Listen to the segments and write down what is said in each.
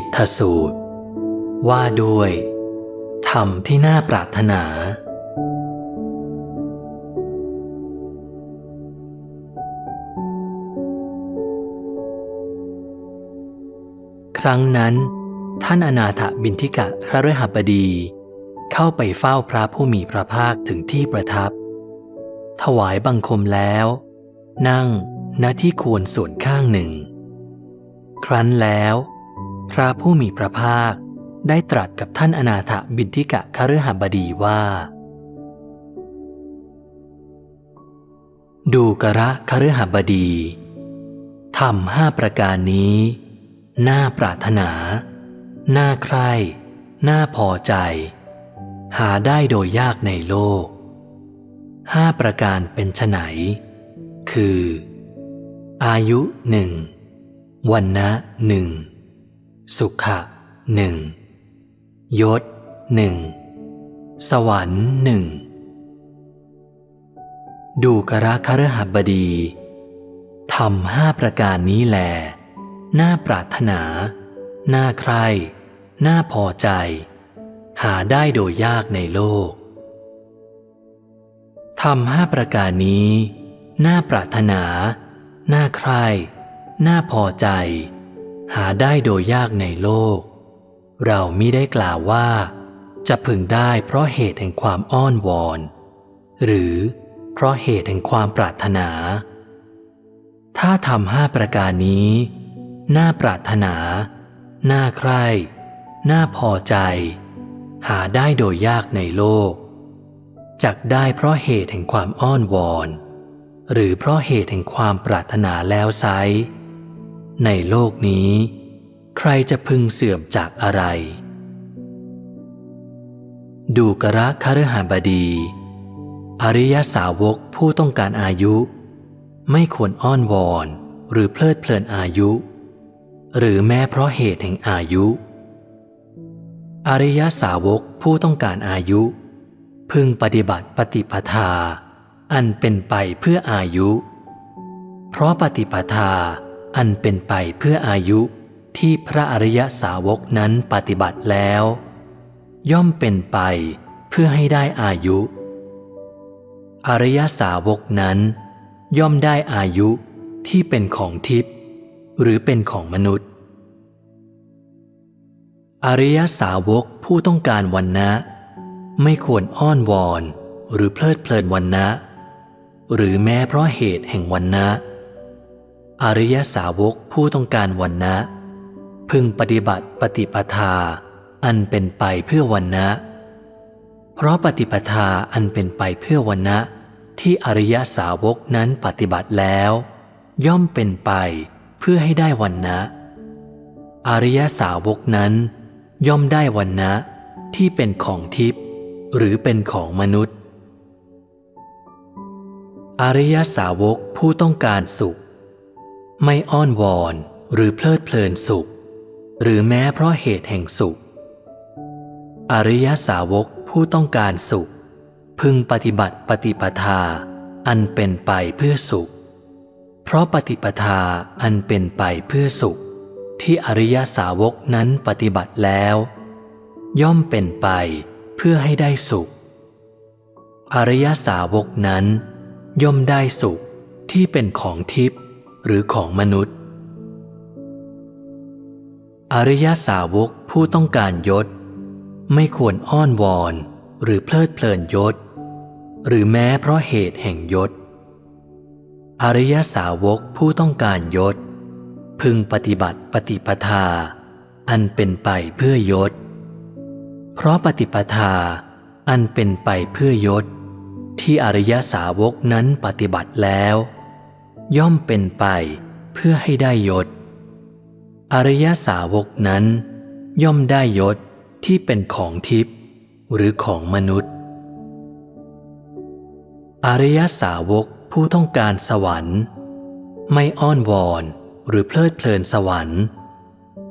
อิทธสูตร ว่าด้วยธรรมที่น่าปรารถนา ครั้งนั้น ท่านอนาถบินทิกะพระฤหับดี เข้าไปเฝ้าพระผู้มีพระภาคถึงที่ประทับ ถวายบังคมแล้ว นั่งณที่ควรส่วนข้างหนึ่ง ครั้นแล้ว พระผู้มีพระภาคได้ตรัสกับท่านอนาถบินทิกะคฤหบดีว่า ดูกระคฤหบดีทำห้าประการนี้ น่าปรารถนา น่าใคร่น่าพอใจ หาได้โดยยากในโลกห้าประการเป็นไฉนคือ อายุหนึ่งวันนะหนึ่ง สุขะหนึ่งยศหนึ่งสวรรค์หนึ่งดูกระคฤหบดีทำห้าประการนี้แล น่าปรารถนา น่าใคร่น่าพอใจ หาได้โดยยากในโลกทำห้าประการนี้ น่าปรารถนา น่าใคร่น่าพอใจ หาได้โดยยากในโลก เรามิได้กล่าวว่า จะพึงได้เพราะเหตุแห่งความอ้อนวอน หรือเพราะเหตุแห่งความปรารถนา ถ้าทำห้าประการนี้ น่าปรารถนา น่าใคร่ น่าพอใจ หาได้โดยยากในโลก จักได้เพราะเหตุแห่งความอ้อนวอน หรือเพราะเหตุแห่งความปรารถนาแล้วไซ ในโลกนี้ ใครจะพึงเสื่อมจากอะไร ดูกระคฤหบดี อริยสาวกผู้ต้องการอายุ ไม่ควรอ้อนวอนหรือเพลิดเพลินอายุ หรือแม้เพราะเหตุแห่งอายุ อริยสาวกผู้ต้องการอายุ พึงปฏิบัติปฏิปทา อันเป็นไปเพื่ออายุ เพราะปฏิปทา อันเป็นไปเพื่ออายุที่พระอริยสาวกนั้นปฏิบัติแล้ว ย่อมเป็นไปเพื่อให้ได้อายุ อริยสาวกนั้น ย่อมได้อายุที่เป็นของทิพย์หรือเป็นของมนุษย์ อริยสาวกผู้ต้องการวันนะไม่ควรอ้อนวอนหรือเพลิดเพลินวันนะหรือแม้เพราะเหตุแห่งวันนะ อริยสาวกผู้ต้องการวันนะ พึงปฏิบัติปฏิปทา อันเป็นไปเพื่อวันนะ เพราะปฏิปทาอันเป็นไปเพื่อวันนะ ที่อริยสาวกนั้นปฏิบัติแล้ว ย่อมเป็นไปเพื่อให้ได้วันนะ อริยสาวกนั้น ย่อมได้วันนะที่เป็นของทิพย์หรือเป็นของมนุษย์ อริยสาวกผู้ต้องการสุข ไม่อ้อนวอนหรือเพลิดเพลินสุข หรือแม้เพราะเหตุแห่งสุข อริยสาวกผู้ต้องการสุข พึงปฏิบัติปฏิปทา อันเป็นไปเพื่อสุข เพราะปฏิปทาอันเป็นไปเพื่อสุข ที่อริยสาวกนั้นปฏิบัติแล้ว ย่อมเป็นไปเพื่อให้ได้สุข อริยสาวกนั้น ย่อมได้สุขที่เป็นของทิพย์ หรือของมนุษย์ อริยสาวกผู้ต้องการยศ ไม่ควรอ้อนวอนหรือเพลิดเพลินยศ หรือแม้เพราะเหตุแห่งยศ อริยสาวกผู้ต้องการยศ พึงปฏิบัติปฏิปทา อันเป็นไปเพื่อยศ เพราะปฏิปทาอันเป็นไปเพื่อยศ ที่อริยสาวกนั้นปฏิบัติแล้ว ย่อมเป็นไปเพื่อให้ได้ยศ อริยสาวกนั้น ย่อมได้ยศที่เป็นของทิพย์หรือของมนุษย์ อริยสาวกผู้ต้องการสวรรค์ ไม่อ้อนวอนหรือเพลิดเพลินสวรรค์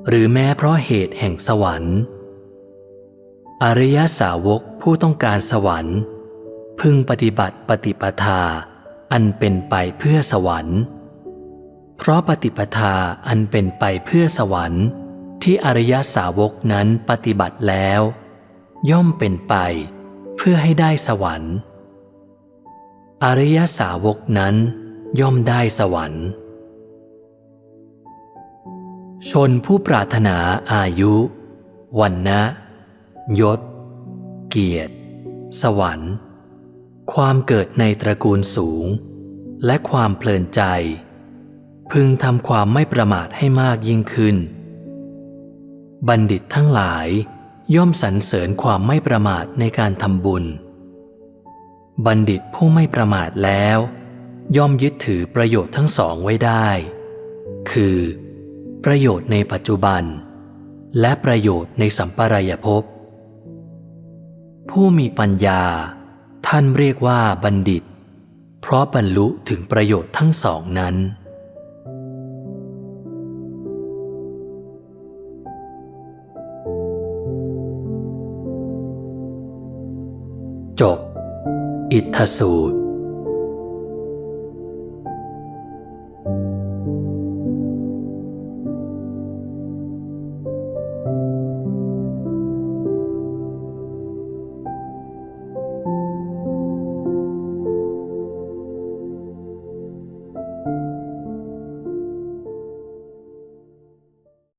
หรือแม้เพราะเหตุแห่งสวรรค์ อริยสาวกผู้ต้องการสวรรค์ พึงปฏิบัติปฏิปทา อันเป็นไปเพื่อสวรรค์ เพราะปฏิปทาอันเป็นไปเพื่อสวรรค์ ที่อริยสาวกนั้นปฏิบัติแล้ว ย่อมเป็นไปเพื่อให้ได้สวรรค์ อริยสาวกนั้นย่อมได้สวรรค์ ชนผู้ปรารถนาอายุวันนะยศ เกียรติ สวรรค์ ความเกิดในตระกูลสูง และความเพลินใจ พึงทำความไม่ประมาทให้มากยิ่งขึ้น บัณฑิตทั้งหลายย่อมสรรเสริญความไม่ประมาทในการทำบุญ บัณฑิตผู้ไม่ประมาทแล้ว ย่อมยึดถือประโยชน์ทั้งสองไว้ได้ คือ ประโยชน์ในปัจจุบัน และประโยชน์ในสัมปรายภพผู้มีปัญญา ท่านเรียกว่าบัณฑิต เพราะบรรลุถึงประโยชน์ทั้งสองนั้น จบ อิทธสูตร